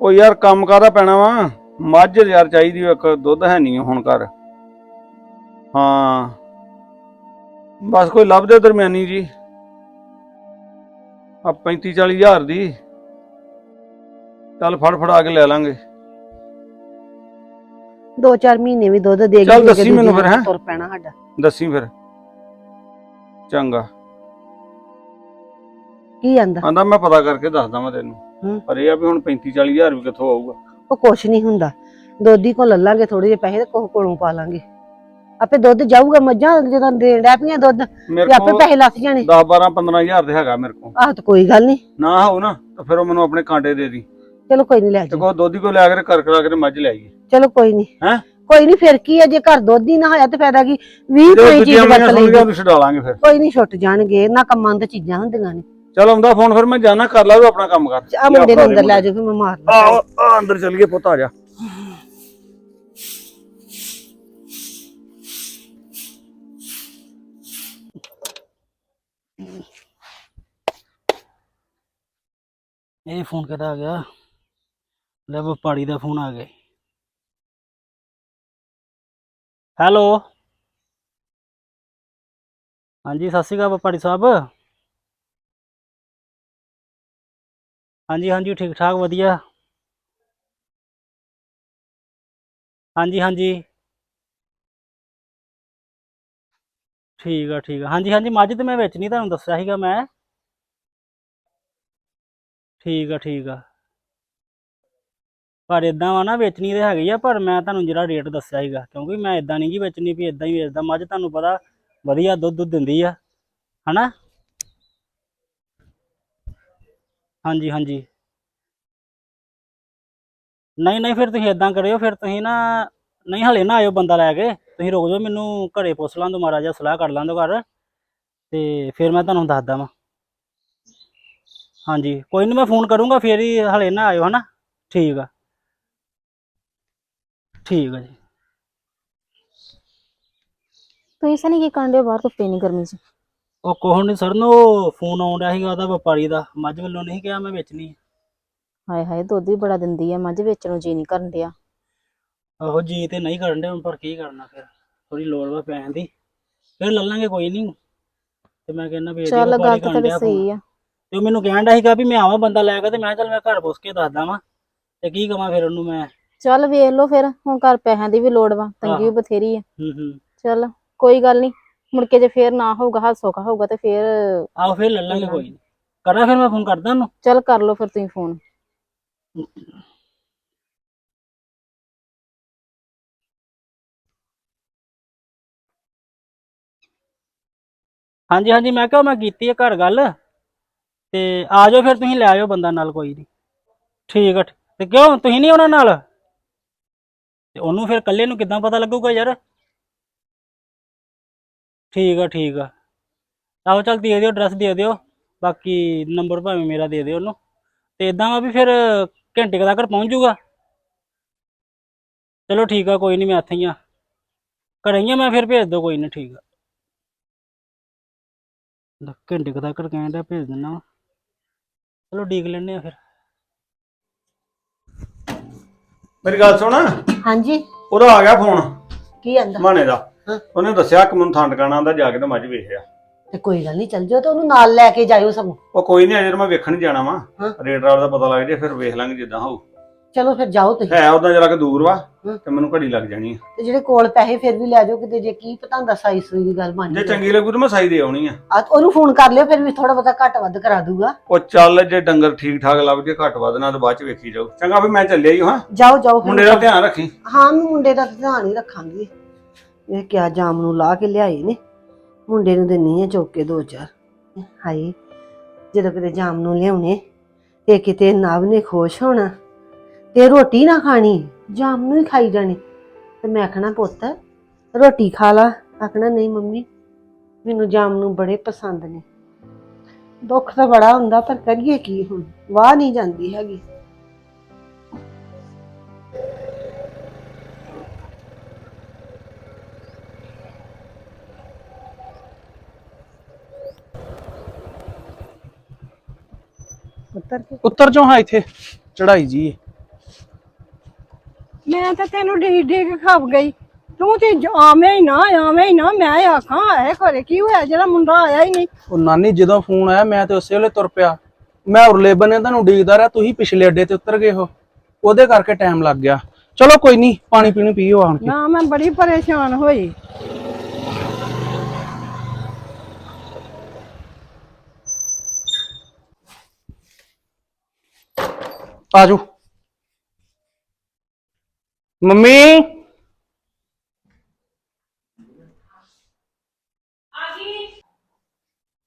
ਉਹ ਯਾਰ ਕੰਮ ਕਾਹਦਾ ਪੈਣਾ ਵਾ? ਮੱਝ ਯਾਰ ਚਾਹੀਦੀ ਓ ਇੱਕ ਦੁੱਧ ਹੈ ਨਹੀਂ ਹੁਣ ਘਰ। ਹਾਂ। ਬਸ ਕੋਈ ਲੱਭਦੇ ਦਰਮਿਆਨੀ ਜੀ। ਆ 35 40 ਹਜ਼ਾਰ ਦੀ। ਚੱਲ ਫੜ ਫੜਾ ਕੇ ਲੈ ਲਾਂਗੇ। ਦੋ ਚਾਰ ਮਹੀਨੇ ਵੀ ਦੁੱਧ ਦੇ ਚੱਲ ਦੱਸੀ ਮੈਨੂੰ ਫਿਰ, ਹੈਂ? ਤੁਰ ਪੈਣਾ ਸਾਡਾ। ਦੱਸੀ ਫਿਰ। ਚੰਗਾ। ਕੀ ਆਂਦਾ? ਆਂਦਾ ਮੈਂ ਪਤਾ ਕਰਕੇ ਦੱਸਦਾ ਮੈਂ ਤੈਨੂੰ। ਹੂੰ। ਪਰ ਇਹ ਆ ਵੀ ਹੁਣ 35 40 ਹਜ਼ਾਰ ਵੀ ਕਿੱਥੋਂ ਆਊਗਾ? ਉਹ ਕੁਛ ਨਹੀਂ ਹੁੰਦਾ। ਦੋਧੀ ਕੋ ਲੱਲਾਂਗੇ ਥੋੜੇ ਜਿਹੇ ਪੈਸੇ ਤੇ ਕੋਹ ਕੋਲੋਂ ਪਾ ਲਾਂਗੇ। ਆਪੇ ਦੁੱਧ ਜਾਊਗਾ ਮੱਝਾਂ ਜਦੋਂ ਦੇਣ ਡੈ ਪਈਆਂ ਦੁੱਧ ਤੇ ਮੇਰੇ ਆਪੇ ਕੋਲ ਪੈਸੇ ਲੱਥ ਜਾਣੇ। 10 12 15 ਹਜ਼ਾਰ ਤੇ ਹੈਗਾ ਮੇਰੇ ਕੋਲ। ਆਹ ਤਾਂ ਕੋਈ ਗੱਲ ਨਹੀਂ। ਨਾ ਹੋ ਨਾ ਤਾਂ ਫਿਰ ਉਹ ਮੈਨੂੰ ਆਪਣੇ ਕਾਂਟੇ ਦੇ ਦੀ। ਚਲੋ ਕੋਈ ਨਹੀਂ ਲੈ ਤੇ ਜਾਓ। ਕੋ ਦੋਧੀ ਕੋ ਲਿਆ ਕੇ ਤੇ ਕਰ ਕਰਾ ਕੇ ਤੇ ਮੱਝ ਲੈ ਆਈਏ। ਚਲੋ ਕੋਈ ਨਹੀਂ। ਹੈਂ? ਕੋਈ ਨਹੀਂ ਫਿਰ ਕੀ ਹੈ ਜੇ ਘਰ ਦੁੱਧ ਹੀ ਨਾ ਹੋਇਆ ਤੇ ਫਾਇਦਾ ਕੀ? 20 ਜੇ ਕੋਈ ਚੀਜ਼ ਵਰਤ ਸੁਣ ਲਈ ਛਡਾ ਲਾਂਗੇ ਫਿਰ। ਕੋਈ ਨਹੀਂ ਛੁੱਟ ਜਾਣਗੇ ਨਾ ਕੰਮਾਂ ਦੀਆਂ ਚੀਜ਼ਾਂ ਹੁੰਦੀਆਂ ਨੇ। ਚਲ ਆਉਂਦਾ ਫੋਨ ਫਿਰ ਮੈਂ ਜਾਣਾ ਕਰ ਲਾ ਤੂੰ ਆਪਣਾ ਕੰਮ ਕਰ। ਆ ਮੁੰਡੇ ਨੂੰ ਅੰਦਰ ਲੈ ਜਾਓ ਫਿਰ ਮੈਂ ਮਾਰ ਲਾਂ। ਆਹੋ ਆ ਅੰਦਰ ਚੱਲ ਗਏ ਪੁੱਤ ਆ ਜਾ। ਇਹ ਫੋਨ ਕਿਹਦਾ ਆ ਗਿਆ? ਲੈ ਵਪਾਰੀ ਦਾ ਫੋਨ ਆ ਗਿਆ। ਹੈਲੋ। ਹਾਂਜੀ ਸਤਿ ਸ਼੍ਰੀ ਅਕਾਲ ਵਪਾਰੀ ਸਾਹਿਬ। ਹਾਂਜੀ ਹਾਂਜੀ, ਠੀਕ ਠਾਕ, ਵਧੀਆ। ਹਾਂਜੀ ਹਾਂਜੀ। ਠੀਕ ਆ ਠੀਕ ਆ। ਹਾਂਜੀ ਹਾਂਜੀ, ਮੱਝ ਤੇ ਮੈਂ ਵੇਚਣੀ, ਤੁਹਾਨੂੰ ਦੱਸਿਆ ਸੀਗਾ ਮੈਂ। ਠੀਕ ਆ ਠੀਕ ਆ। ਪਰ ਇਦਾਂ ਵਾ ਨਾ, ਵੇਚਣੀ ਤੇ ਹੈਗੀ ਆ, ਪਰ ਮੈਂ ਤੁਹਾਨੂੰ ਜਿਹੜਾ ਰੇਟ ਦੱਸਿਆ ਸੀਗਾ, ਕਿਉਂਕਿ ਮੈਂ ਇਦਾਂ ਨਹੀਂ ਜੀ ਵੇਚਣੀ ਵੀ ਇਦਾਂ ਹੀ ਵੇਚਦਾ। ਮੱਝ ਤੁਹਾਨੂੰ ਪਤਾ, ਵਧੀਆ ਦੁੱਧ ਦੁੱਧ ਦਿੰਦੀ ਆ, ਹਨਾ? ਹਾਂਜੀ ਹਾਂਜੀ। ਨਹੀਂ ਨਹੀਂ, ਫਿਰ ਤੁਸੀਂ ਇਦਾਂ ਕਰਿਓ, ਫਿਰ ਤੁਸੀਂ ਨਾ, ਨਹੀਂ ਹਲੇ ਨਾ ਆਇਓ ਬੰਦਾ ਲੈ ਕੇ, ਤੁਸੀਂ ਰੁਕ ਜਾਓ, ਮੈਨੂੰ ਘਰੇ ਪੁੱਛ ਲਾਂ ਦੋ ਮਾੜਾ ਜਿਹਾ, ਸਲਾਹ ਕਰ ਲਾਂ ਦੋ ਘਰ, ਤੇ ਫਿਰ ਮੈਂ ਤੁਹਾਨੂੰ ਦੱਸਦਾ ਵਾਂ। ਹਾਂਜੀ, ਕੋਈ ਨਹੀਂ ਮੈਂ ਫੋਨ ਕਰੂੰਗਾ, ਫਿਰ ਹੀ ਹਲੇ ਨਾ ਆਇਓ, ਹਨਾ? ਠੀਕ ਆ। ਠੀਕ ਆ ਜੀ। ਤੁਸੀਂ ਸਨੀ ਕੀ ਕਰਨ ਦੇ ਬਾਹਰ ਧੁੱਪੇ ਨਹੀਂ ਗਰਮੀ 'ਚ। ਉਹ ਕੋਹਣ ਨਹੀਂ ਸਰ ਨੂੰ ਉਹ ਫੋਨ ਡਿਆ ਸੀਗਾ ਉਹਦਾ ਵਪਾਰੀ ਦਾ ਮੱਝ ਵੱਲੋਂ ਨਹੀਂ ਕਿਹਾ ਮੈਂ ਵੇਚਣੀ ਹਾਏ ਹਾਏ ਦੁੱਧ ਵੀ ਬੜਾ ਦਿੰਦੀ ਆ ਮੱਝ ਵੇਚਣ ਨੂੰ ਜੀ ਨਹੀਂ ਕਰਨ ਡਿਆ। ਆਹੋ ਜੀ ਤੇ ਨਹੀਂ ਕਰਨ ਦੇ ਹੁਣ ਪਰ ਕੀ ਕਰਨਾ ਫਿਰ ਥੋੜੀ ਲੋੜ ਵਾ ਪੈਣ ਦੀ। ਫਿਰ ਲੈ ਲਾਂਗੇ ਕੋਈ ਨਹੀਂ ਤੇ ਮੈਂ ਕਹਿੰਦਾ ਵੀ ਇਹਦੀ ਚੱਲ ਵਪਾਰੀ ਗੱਲ ਤਾਂ ਕਰਨ ਤੇਰੀ ਡਿਆ ਸਹੀ ਆ। ਤੇ ਉਹ ਮੈਨੂੰ ਕਹਿਣ ਡਿਆ ਸੀਗਾ ਵੀ ਮੈਂ ਆਵਾਂ ਬੰਦਾ ਲੈ ਕੇ ਤੇ ਮੈਂ ਕਿਹਾ ਚੱਲ ਮੈਂ ਘਰ ਪੁੱਛ ਕੇ ਦੱਸਦਾ ਵਾਂ। ਤੇ ਕੀ ਕਵਾਂ ਫਿਰ ਉਹਨੂੰ ਮੈਂ? ਚੱਲ ਵੇਖ ਲਓ ਫਿਰ ਹੁਣ ਘਰ ਪੈਸਿਆਂ ਦੀ ਵੀ ਲੋੜ ਵਾ ਤੰਗੀ ਵੀ। ਬਥੇਰੀ ਆ। ਹੂੰ ਹੂੰ। ਚੱਲ ਕੋਈ ਗੱਲ ਨਹੀਂ ਮੁੜ ਕੇ ਜੇ ਫੇਰ ਨਾ ਹੋਊਗਾ ਹਾਸੋਕਾ ਹੋਊਗਾ ਤੇ ਫੇਰ ਆਹੋ ਫਿਰ ਲੈ ਲਾਂਗੇ ਕੋਈ ਕਰਾਂ ਫਿਰ ਮੈਂ ਫੋਨ ਕਰਦਾ ਉਹਨੂੰ। ਚੱਲ ਕਰ ਲਓ ਫਿਰ ਤੁਸੀਂ ਫੋਨ। ਹਾਂਜੀ ਹਾਂਜੀ ਮੈਂ ਕਿਹਾ ਮੈਂ ਕੀਤੀ ਹੈ ਘਰ ਗੱਲ। ਤੇ ਆ ਜਾਓ ਫਿਰ ਤੁਸੀਂ ਲੈ ਆਇਓ ਬੰਦਾ ਨਾਲ ਕੋਈ ਨਹੀਂ ਠੀਕ ਠ- ਤੇ ਕਿਉਂ ਤੁਸੀਂ ਨਹੀਂ ਉਹਨਾਂ ਨਾਲ? ਤੇ ਉਹਨੂੰ ਫਿਰ ਇਕੱਲੇ ਨੂੰ ਕਿੱਦਾਂ ਪਤਾ ਲੱਗੂਗਾ ਯਾਰ? ਠੀਕ ਆ ਠੀਕ ਆ। ਆਹੋ ਚੱਲ ਦੇ ਦਿਓ ਐਡਰੈਸ ਦੇ ਦਿਓ। ਬਾਕੀ ਨੰਬਰ ਭਾਵੇਂ ਮੇਰਾ ਦੇ ਦਿਓ ਉਹਨੂੰ। ਤੇ ਇਦਾਂ ਵਾ ਵੀ ਫਿਰ ਘੰਟੇ ਕੁ ਤੱਕ ਪਹੁੰਚ ਜਾਊਗਾ। ਚਲੋ ਠੀਕ ਆ ਕੋਈ ਨਹੀਂ ਮੈਂ ਇੱਥੇ ਹੀ ਆ। ਘਰੇ ਹੀ ਆ ਮੈਂ ਫਿਰ ਭੇਜ ਦਿਓ ਕੋਈ ਨਹੀਂ ਠੀਕ ਆ। ਲੈ, ਘੰਟੇ ਕੁ ਤੱਕ ਕਹਿਣ ਡਿਆ ਭੇਜ ਦਿੰਦਾ ਵਾ। ਚਲੋ ਡੀਕ ਲੈਣੇ ਆ ਫਿਰ। ਮੇਰੀ ਗੱਲ ਸੁਣ। ਹਾਂਜੀ। ਉਹਦਾ ਆ ਗਿਆ ਫੋਨ। ਕੀ ਆਂਦਾ? ਮਾਣੇ ਦਾ। ਉਹਨੇ ਦੱਸਿਆ ਕਿ ਮੈਨੂੰ ਥੰਡ ਕਾਣਾ ਆਂਦਾ ਜਾ ਕੇ ਤੇ ਮੱਝ ਵੇਖਿਆ। ਤੇ ਕੋਈ ਗੱਲ ਨਹੀਂ ਚੱਲ ਜਾਓ ਤੇ ਉਹਨੂੰ ਨਾਲ ਲੈ ਕੇ ਜਾਇਓ ਸਗੋਂ। ਉਹ ਕੋਈ ਨਹੀਂ ਅਜੇ ਤਾਂ ਮੈਂ ਵੇਖਣ ਜਾਣਾ ਵਾ। ਹਾਂ। ਰੇਟ ਰਾਟ ਦਾ ਪਤਾ ਲੱਗ ਜੇ ਫਿਰ ਵੇਖ ਲਾਂਗੇ ਜਿੱਦਾਂ ਹੋਊ। ਚਲੋ ਫਿਰ ਜਾਓ ਤੁਸੀਂ। ਹੈ ਉਹਦਾ ਜਰਾ ਕਿ ਦੂਰ ਵਾ ਹਾਂ। ਤੇ ਮੈਨੂੰ ਘੜੀ ਲੱਗ ਜਾਣੀ ਆ। ਤੇ ਜਿਹੜੇ ਕੋਲ ਪੈਸੇ ਫਿਰ ਵੀ ਲੈ ਜਾਓ ਕਿਤੇ ਜੇ ਕੀ ਪਤਾ ਹੁੰਦਾ ਸਾਈ ਸੂਈ ਦੀ ਗੱਲ ਬਣ ਜੇ। ਚੰਗੀ ਲੱਗੂ ਤਾਂ ਮੈਂ ਸਾਈ ਦੇ ਆਉਣੀ ਆ। ਆ ਉਹਨੂੰ ਫੋਨ ਕਰ ਲਿਓ ਫਿਰ ਵੀ ਥੋੜਾ ਬਹੁਤਾ ਘੱਟ ਵੱਧ ਕਰਾ ਦੂਗਾ। ਉਹ ਚੱਲ ਜੇ ਡੰਗਰ ਠੀਕ ਠਾਕ ਲੱਭ ਜੇ ਘੱਟ ਵੱਧ ਨਾ ਤਾਂ ਬਾਅਦ ਚ ਵੇਖੀ ਜਾਊ। ਚੰਗਾ ਫਿਰ ਮੈਂ ਚੱਲਿਆ ਹੀ ਹਾਂ। ਜਾਓ ਜਾਓ ਫਿਰ। ਮੁੰਡੇ ਦਾ ਧਿਆਨ ਰੱਖੀ। ਹਾਂ ਮੈਂ ਮੁੰਡੇ ਦਾ ਤਾਂ ਧਿਆਨ ਹੀ ਰੱਖਾਂਗੀ। ਇਹ ਕਿਆ ਜਾਮ ਨੂੰ ਲਾ ਕੇ ਲਿਆਏ ਨੇ? ਮੁੰਡੇ ਨੂੰ ਦਿੰਨੀ ਆ ਚੌਕੇ ਦੋ ਚਾਰ। ਹਾਏ, ਜਦੋਂ ਕਿਤੇ ਜਾਮ ਨੂੰ ਲਿਆਉਣੇ, ਤੇ ਕਿਤੇ ਨਵ ਨੇ ਖੁਸ਼ ਹੋਣਾ, ਤੇ ਰੋਟੀ ਨਾ ਖਾਣੀ, ਜਾਮ ਨੂੰ ਹੀ ਖਾਈ ਜਾਣੀ। ਤੇ ਮੈਂ ਆਖਣਾ, ਪੁੱਤ, ਰੋਟੀ ਖਾ ਲਾ। ਆਖਣਾ, ਨਹੀਂ ਮੰਮੀ, ਮੈਨੂੰ ਜਾਮ ਨੂੰ ਬੜੇ ਪਸੰਦ ਨੇ। ਦੁੱਖ ਤਾਂ ਬੜਾ ਹੁੰਦਾ, ਪਰ ਕਰੀਏ ਕੀ ਹੁਣ? ਵਾਹ ਨਹੀਂ ਜਾਂਦੀ ਹੈਗੀ। ਉੱਤਰ ਕੇ। ਉੱਤਰ ਚੋਂ ਹਾਂ ਇੱਥੇ ਚੜਾਈ ਜੀ। ਮੈਂ ਤਾਂ ਤੈਨੂੰ ਡੀਕ ਡੀਕ ਖਪ ਗਈ। ਤੂੰ ਤੇ ਜ- ਆਵੇਂ ਹੀ ਨਾ ਆਵੇਂ ਹੀ ਨਾ ਮੈਂ ਆਖਾਂ ਐ ਘਰੇ ਕੀ ਹੋਇਆ? ਜਿਹੜਾ ਮੁੰਡਾ ਆਇਆ ਹੀ ਨਹੀਂ। ਉਹ ਨਾਨੀ ਜਦੋਂ ਫੋਨ ਆਇਆ ਮੈਂ ਤੇ ਉਸੇ ਵੇਲੇ ਤੁਰ ਪਿਆ। ਮੈਂ ਉਰਲੇ ਬੰਨੇ ਤੁਹਾਨੂੰ ਉਡੀਕਦਾ ਰਿਹਾ ਤੁਸੀਂ ਪਿਛਲੇ ਅੱਡੇ ਤੇ ਉਤਰ ਗਏ ਹੋ। ਉਹਦੇ ਕਰਕੇ ਟਾਈਮ ਲੱਗ ਗਿਆ। ਚਲੋ ਕੋਈ ਨਹੀਂ ਪਾਣੀ ਪੀਣੀ ਪੀਓ ਆਣ ਕੇ। ਨਾ ਮੈਂ ਬੜੀ ਪਰੇਸ਼ਾਨ ਹੋਈ। ਆਜੋ। ਮੰਮੀ।